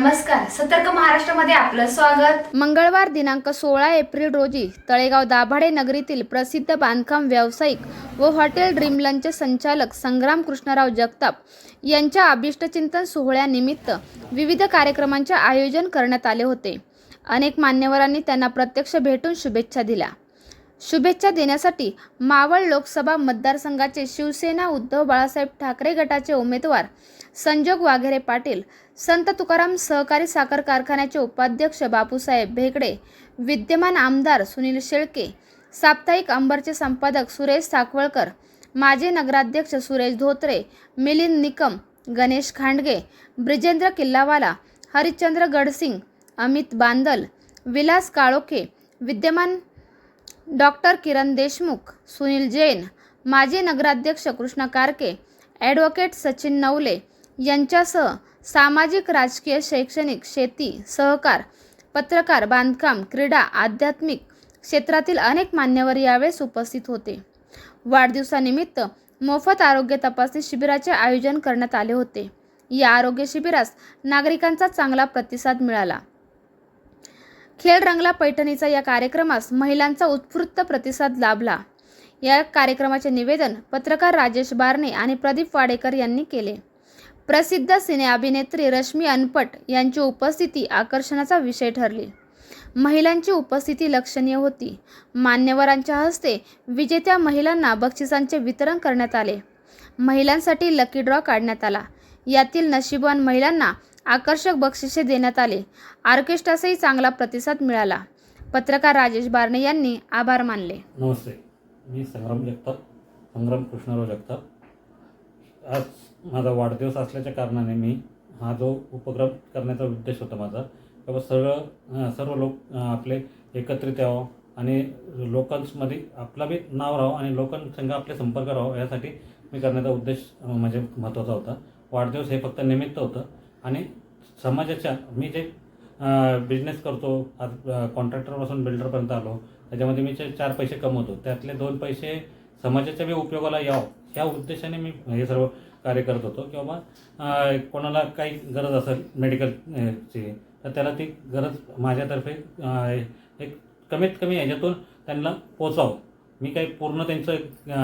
नमस्कार सतर्क महाराष्ट्रामध्ये आपलं स्वागत. मंगळवार दिनांक सोळा एप्रिल रोजी तळेगाव दाभाडे नगरीतील प्रसिद्ध बांधकाम व्यावसायिक व हॉटेल ड्रीमलंचचे संचालक संग्राम कृष्णराव जगताप यांच्या अभिष्टचिंतन सोहळ्यानिमित्त विविध कार्यक्रमांचे आयोजन करण्यात आले होते. अनेक मान्यवरांनी त्यांना प्रत्यक्ष भेटून शुभेच्छा दिल्या. शुभेच्छा देण्यासाठी मावळ लोकसभा मतदारसंघाचे शिवसेना उद्धव बाळासाहेब ठाकरे गटाचे उमेदवार संजोग वाघेरे पाटील संत तुकाराम सहकारी साखर कारखान्याचे उपाध्यक्ष बापूसाहेब भेगडे विद्यमान आमदार सुनील शेळके साप्ताहिक अंबरचे संपादक सुरेश साकवळकर माजी नगराध्यक्ष सुरेश धोत्रे मिलिंद निकम गणेश खांडगे ब्रिजेंद्र किल्लावाला हरिश्चंद्र गडसिंग अमित बांदल विलास काळोखे विद्यमान डॉक्टर किरण देशमुख सुनील जैन माजी नगराध्यक्ष कृष्ण कारके ॲडव्होकेट सचिन नवले यांच्यासह सामाजिक राजकीय शैक्षणिक शेती सहकार पत्रकार बांधकाम क्रीडा आध्यात्मिक क्षेत्रातील अनेक मान्यवर यावेळेस उपस्थित होते. वाढदिवसानिमित्त मोफत आरोग्य तपासणी शिबिराचे आयोजन करण्यात आले होते. या आरोग्य शिबिरास नागरिकांचा चांगला प्रतिसाद मिळाला. खेळ रंगला पैठणीचा या कार्यक्रमास महिलांचा उत्स्फूर्त प्रतिसाद लाभला. या कार्यक्रमाचे निवेदन पत्रकार राजेश बारणे आणि प्रदीप वाडेकर यांनी केले. प्रसिद्ध सिने अभिनेत्री रश्मी अनपट यांची उपस्थिती आकर्षणाचा विषय ठरली. महिलांची उपस्थिती लक्षणीय होती. मान्यवरांच्या हस्ते विजेत्या महिलांना बक्षिसांचे वितरण करण्यात आले. महिलांसाठी लकी ड्रॉ काढण्यात आला. यातील नशिबवान महिलांना आकर्षक बक्षिसे देण्यात आले. ऑर्केस्ट्रासही चांगला प्रतिसाद मिळाला. पत्रकार राजेश बारणे यांनी आभार मानले. नमस्ते. मी संग्राम जगताप संग्राम कृष्णराव जगताप. आज माझा वाढदिवस असल्याच्या कारणाने मी हा जो उपक्रम करण्याचा उद्देश होता माझा तेव्हा सर्व सर्व लोक आपले एकत्रित यावं आणि लोकांमध्ये आपला बी नाव राहावं आणि लोकांसंग आपले संपर्क राहावं यासाठी मी करण्याचा उद्देश म्हणजे महत्त्वाचा होता. वाढदिवस हे फक्त निमित्त होतं आणि समाजाच्या मी जे बिझनेस करतो आज कॉन्ट्रॅक्टरपासून बिल्डरपर्यंत आलो त्याच्यामध्ये मी जे चार पैसे कमवतो त्यातले दोन पैसे समाजाच्या बी उपयोगाला यावं ह्या उद्देशाने मी हे सर्व कार्य करत होतो. किंवा अं, कोणाला काही गरज असेल मेडिकलची तर त्याला ती गरज माझ्यातर्फे एक कमीत कमी ह्याच्यातून त्यांना पोचावं. मी काही पूर्ण त्यांचं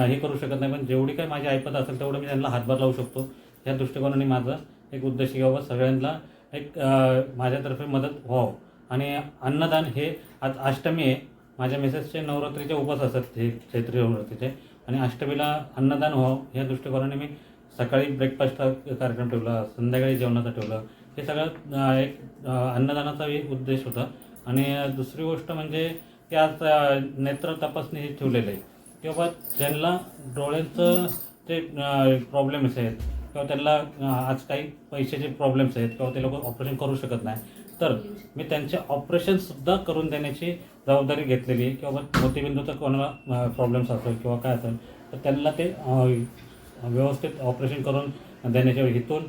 हे करू शकत नाही पण जेवढी काही माझी ऐपत असेल तेवढं मी त्यांना हातभार लावू शकतो. या दृष्टिकोनाने माझं एक उद्देश किंवा सगळ्यांना एक माझ्यातर्फे मदत व्हावं आणि अन्नदान हे आज अष्टमी आहे. माझ्या मिसेसचे नवरात्रीचे उपवास असतात हे चैत्री नवरात्रीचे. आणि अष्टमीला अन्नदान हो. व्हावं ह्या दृष्टिकोनाने मी सकाळी ब्रेकफास्ट कार्यक्रम ठेवला संध्याकाळी जेवणाचा ठेवलं. हे सगळं एक अन्नदानाचा एक उद्देश होता. आणि दुसरी गोष्ट म्हणजे की आज नेत्र तपासणी हे ठेवलेलं आहे. की बाबा ज्यांना डोळ्यांचं ते प्रॉब्लेम्स आहेत किंवा त्यांना आज काही पैशाचे प्रॉब्लेम्स आहेत किंवा ते लोक ऑपरेशन करू शकत नाही. तर मी त्यांचे ऑपरेशनसुद्धा करून देण्याची जबाबदारी घेतलेली आहे. किंवा मोतीबिंदूचा कोणाला प्रॉब्लेम्स असेल किंवा काय असेल तर त्यांना ते व्यवस्थित ऑपरेशन करून देण्याच्या हितून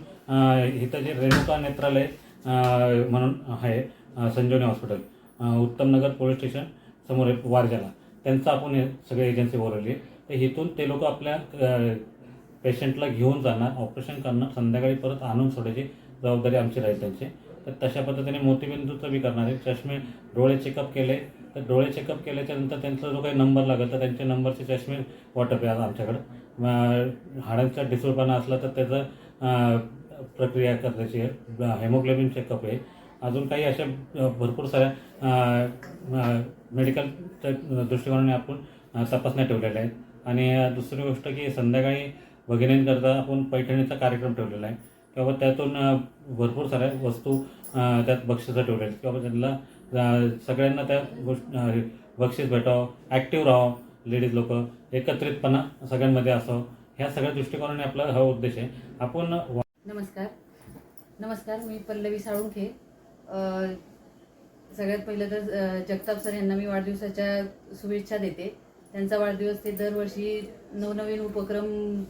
इथं जे रेणुका नेत्रालय म्हणून आहे अं, संजीवनी हॉस्पिटल उत्तमनगर उत्तम नगर पोलीस स्टेशन समोर आहे वारजाला. त्यांचं आपण हे सगळे एजन्सी बोलवली तर इथून ते लोक आपल्या पेशंटला घेऊन जाणार ऑपरेशन करणार संध्याकाळी परत आणून सोडायची जबाबदारी आमची राहील त्यांची. तर तशा पद्धतीने मोतीबिंदूचं बी करणार आहे. चष्मे डोळे चेकअप केले तर डोळे चेकअप केल्याच्यानंतर त्यांचा जो काही नंबर लागेल तर त्यांच्या नंबरचे चष्मे वाटप आहे आमच्याकडं. हाडांचा डिसूळपणा असला तर त्याचं प्रक्रिया करायची आहे. हेमोग्लोबिन चेकअप आहे. अजून काही अशा भरपूर साऱ्या मेडिकलच्या दृष्टिकोनाने आपण तपासण्या ठेवलेल्या आहेत. आणि दुसरी गोष्ट की संध्याकाळी वगैरेंकरता आपण पैठणीचा कार्यक्रम ठेवलेला आहे. किंवा त्यातून भरपूर साऱ्या वस्तू त्यात बक्षिसं ठेवल्या आहेत. किंवा त्यांना सगळ्यांना त्या गोष्ट बक्षीस भेटावं ॲक्टिव्ह राहावं लेडीज लोक एकत्रितपणा सगळ्यांमध्ये असावं. ह्या सगळ्या दृष्टिकोनाने आपला हा उद्देश आहे. आपण वा- नमस्कार. नमस्कार मी पल्लवी साळुंखे. सगळ्यात पहिलं तर जगताप सर यांना मी वाढदिवसाच्या शुभेच्छा देते. त्यांचा वाढदिवस ते दरवर्षी नवनवीन उपक्रम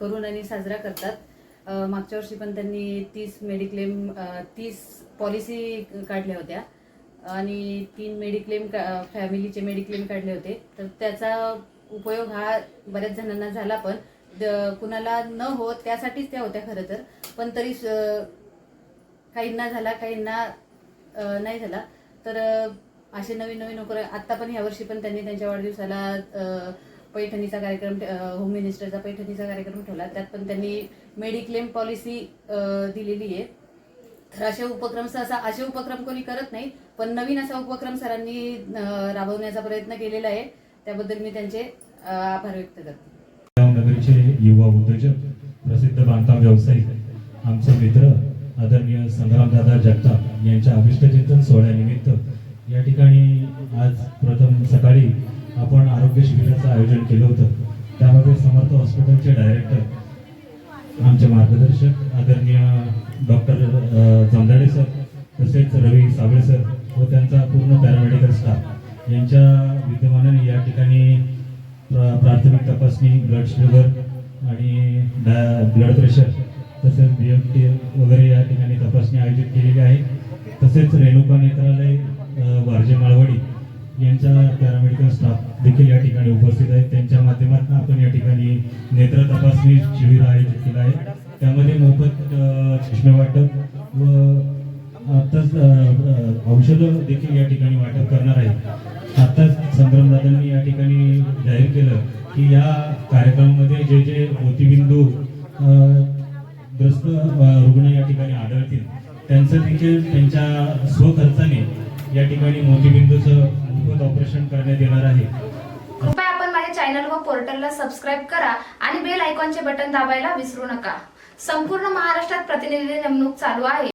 करून आणि साजरा करतात. मागच्या वर्षी पण त्यांनी तीस मेडिक्लेम तीस पॉलिसी काढल्या होत्या. आणि तीन मेडिक्लेम का फॅमिलीचे मेडिक्लेम काढले होते. तर त्याचा उपयोग हा बऱ्याच जणांना झाला पण द- कुणाला न होत त्यासाठीच त्या होत्या खरं तर. पण तरी स- काहींना झाला काहींना नाही झाला. तर असे नवीन नवीन नोकर आत्ता पण ह्या वर्षी पण त्यांनी त्यांच्या वाढदिवसाला पैठणीचा कार्यक्रम होम मिनिस्टरचा पैठणीचा कार्यक्रम ठेवला. त्यात पण त्यांनी मेडिक्लेम पॉलिसी दिलेली आहे. तर असे उपक्रम सहसा असे उपक्रम कोणी करत नाही पण नवीन असा उपक्रम सरांनी राबवण्याचा प्रयत्न केलेला आहे. त्याबद्दल मी त्यांचे आभार व्यक्त करते. नगरचे युवा उद्योजक प्रसिद्ध बांधकाम व्यावसायिक आमचे मित्र आदरणीय संग्रामदादा जगताप यांच्या अभिष्टचिंतन सोहळ्यानिमित्त या ठिकाणी आज प्रथम सकाळी आपण आरोग्य शिबिराचं आयोजन केलं होतं. त्यामध्ये समर्थ हॉस्पिटलचे डायरेक्टर आमचे मार्गदर्शक आदरणीय डॉक्टर जमदाडे सर तसेच रवी साबळे सर व त्यांचा पूर्ण पॅरामेडिकल स्टाफ यांच्या विद्यमानाने या ठिकाणी प्रा- प्राथमिक तपासणी ब्लड शुगर आणि ब्लड प्रेशर तसेच बी एम टी वगैरे या ठिकाणी तपासणी आयोजित केलेली आहे. तसेच रेणुका नेत्रालय वारजे माळवडी यांचा पॅरामेडिकल स्टाफ देखील या ठिकाणी उपस्थित आहेत. त्यांच्या माध्यमातून आपण या ठिकाणी नेत्र तपासणी शिबिर आयोजित केलं आहे. त्यामध्ये मोफत चष्मे वाटप व आत्ताच औषधं देखील या ठिकाणी वाटप करणार आहे आत्ताच संभ्रमदादांनी या ठिकाणी जाहीर केलं की या कार्यक्रमामध्ये जे जे मोतीबिंदू ग्रस्त रुग्ण या ठिकाणी आढळतील त्यांचं देखील त्यांच्या स्वखर्चाने या ठिकाणी मोतीबिंदूचं मोफत ऑपरेशन करण्यात येणार आहे. कृपया आपण माझ्या चॅनल व पोर्टलला सबस्क्राईब करा आणि बेल आयकॉनचे बटन दाबायला विसरू नका. संपूर्ण महाराष्ट्रात प्रतिनिधी नेमणूक चालू आहे.